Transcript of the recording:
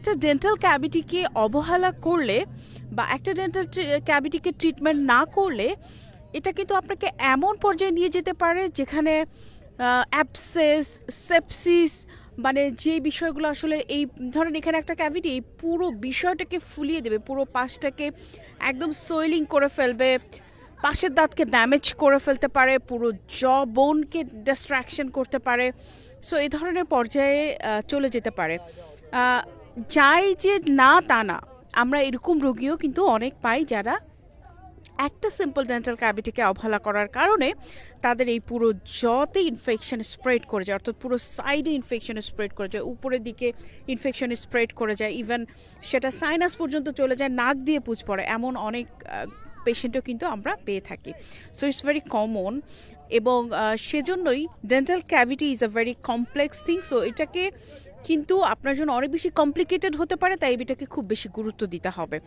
একটা ডেন্টাল ক্যাভিটিকে অবহেলা করলে বা একটা ডেন্টাল ক্যাভিটিকে ট্রিটমেন্ট না করলে এটা কিন্তু আপনাকে এমন পর্যায়ে নিয়ে যেতে পারে যেখানে অ্যাপসেস সেপসিস মানে যে বিষয়গুলো আসলে এই, ধরেন এখানে একটা ক্যাভিটি এই পুরো বিষয়টাকে ফুলিয়ে দেবে, পুরো পাশটাকে একদম সোয়েলিং করে ফেলবে, পাশের দাঁতকে ড্যামেজ করে ফেলতে পারে, পুরো জ বোনকে ডিস্ট্র্যাকশন করতে পারে। সো এই ধরনের পর্যায়ে চলে যেতে পারে। যাই যে না তা না, আমরা এরকম রোগীও কিন্তু অনেক পাই যারা একটা সিম্পল ডেন্টাল ক্যাভিটিকে অবহেলা করার কারণে তাদের এই পুরো জতে ইনফেকশন স্প্রেড করে যায়, অর্থাৎ পুরো সাইডে ইনফেকশন স্প্রেড করে যায়, উপরের দিকে ইনফেকশন স্প্রেড করে যায় ইভেন সেটা সাইনাস পর্যন্ত চলে যায়, নাক দিয়ে পুজ পড়ে, এমন অনেক পেশেন্টও কিন্তু আমরা পেয়ে থাকি। সো ইটস ভেরি কমন এবং সেজন্যই dental cavity is a very complex thing so এটাকে কিন্তু আপনার জন্য অনেক বেশি কমপ্লিকেটেড হতে পারে, তাই এটাকে খুব বেশি গুরুত্ব দিতে হবে।